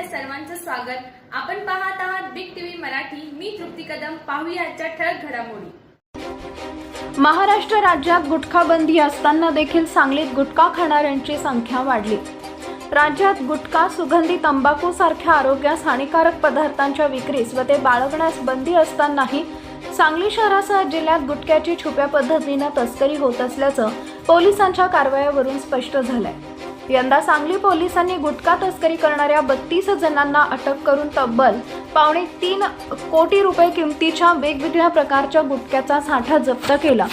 आपल्या सर्वांचं स्वागत. आपण पाहत आहात बिग टीव्ही मराठी. मी तृप्ती कदम. पाहूया आजच्या ठळक घडामोडी. महाराष्ट्र राज्यात गुटखा बंदी असताना देखील सांगलीत गुटखा खाणाऱ्यांची संख्या वाढली. राज्यात गुटखा सुगंधी तंबाखू सारख्या आरोग्यास हानिकारक पदार्थांच्या विक्रीस व ते बाळगण्यास बंदी असतानाही सांगली शहरासह जिल्ह्यात गुटख्याची छुप्या पद्धतीनं तस्करी होत असल्याचं पोलिसांच्या कारवायावरून स्पष्ट झालंय. यंदा सांगली पोलिसांनी गुटखा तस्करी करणाऱ्या बत्तीस जणांना अटक करून तब्बल पावणे तीन कोटी रुपये किमतीच्या वेगवेगळ्या प्रकारच्या गुटख्याचा साठा जप्त केला.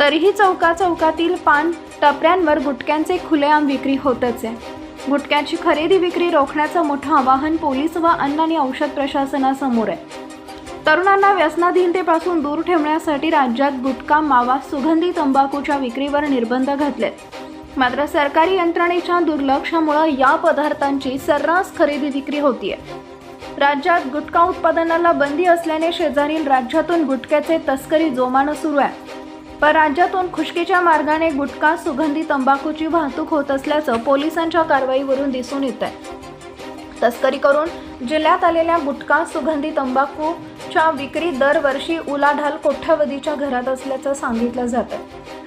तरीही चौका चौकातील पान टपऱ्यांवर गुटख्यांचे खुलेआम विक्री होतच. आहे गुटख्याची खरेदी विक्री रोखण्याचं मोठं आवाहन पोलीस व अन्न आणि औषध प्रशासनासमोर आहे. तरुणांना व्यसनाधीनतेपासून दूर ठेवण्यासाठी राज्यात गुटखा मावा सुगंधी तंबाखूच्या विक्रीवर निर्बंध घातलेत. मात्र सरकारी यंत्रणेच्या दुर्लक्षामुळे या पदार्थांची सर्रास खरेदी विक्री होतीये. राज्यात गुटखा उत्पादनाला बंदी असल्याने शेजारील राज्यातून गुटख्याचे तस्करी जोमानं सुरू आहे. पण राज्यातून खुशकीच्या मार्गाने गुटखा सुगंधी तंबाखूची वाहतूक होत असल्याचं पोलिसांच्या कारवाईवरून दिसून येत आहे तस्करी करून जिल्ह्यात आलेल्या गुटखा सुगंधी तंबाखूच्या विक्री दरवर्षी उलाढाल कोट्यावधीच्या घरात असल्याचं सांगितलं जातं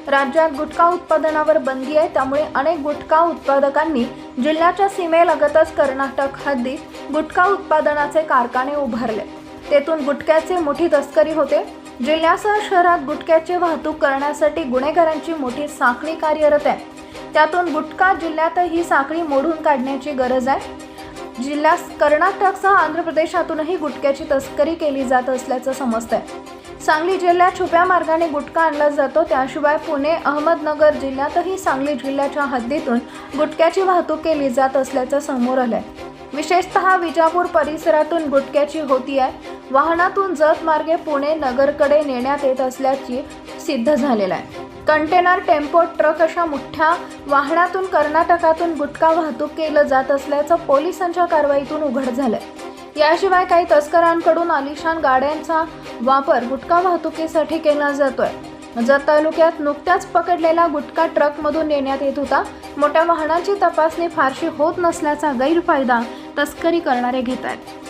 राज्यात गुटखा उत्पादनावर बंदी आहे त्यामुळे अनेक गुटखा उत्पादकांनी जिल्ह्याच्या सीमेलगतच कर्नाटक हद्दीत गुटखा उत्पादनाचे कारखाने उभारले. तेथून गुटख्याचे मोठी तस्करी होते. जिल्ह्यासह शहरात गुटख्याची वाहतूक करण्यासाठी गुन्हेगारांची मोठी साखळी कार्यरत आहे. त्यातून गुटखा जिल्ह्यात ही साखळी मोडून काढण्याची गरज आहे. जिल्ह्यात कर्नाटकसह आंध्र प्रदेशातूनही गुटख्याची तस्करी केली जात असल्याचं समजतंय. सांगली जिल्ह्यात छुप्या मार्गाने गुटखा आणला जातो. त्याशिवाय पुणे अहमदनगर जिल्ह्यातही सांगली जिल्ह्याच्या हद्दीतून गुटख्याची वाहतूक केली जात असल्याचं समोर आलंय. विशेषतः विजापूर परिसरातून गुटख्याची होती आहे. वाहनातून जत मार्गे पुणे नगरकडे नेण्यात येत असल्याची सिद्ध झालेलं आहे. कंटेनर टेम्पो ट्रक अशा मोठ्या वाहनातून कर्नाटकातून गुटखा वाहतूक केलं जात असल्याचं पोलिसांच्या कारवाईतून उघड झालंय. याशिवाय काही तस्करांकडून आलिशान गाड्यांचा वापर गुटखा वाहतुकीसाठी केला जातोय. जत तालुक्यात नुकत्याच पकडलेला गुटखा ट्रकमधून नेण्यात येत होता. मोठ्या वाहनाची तपासणी फारशी होत नसल्याचा गैरफायदा तस्करी करणारे घेत आहेत.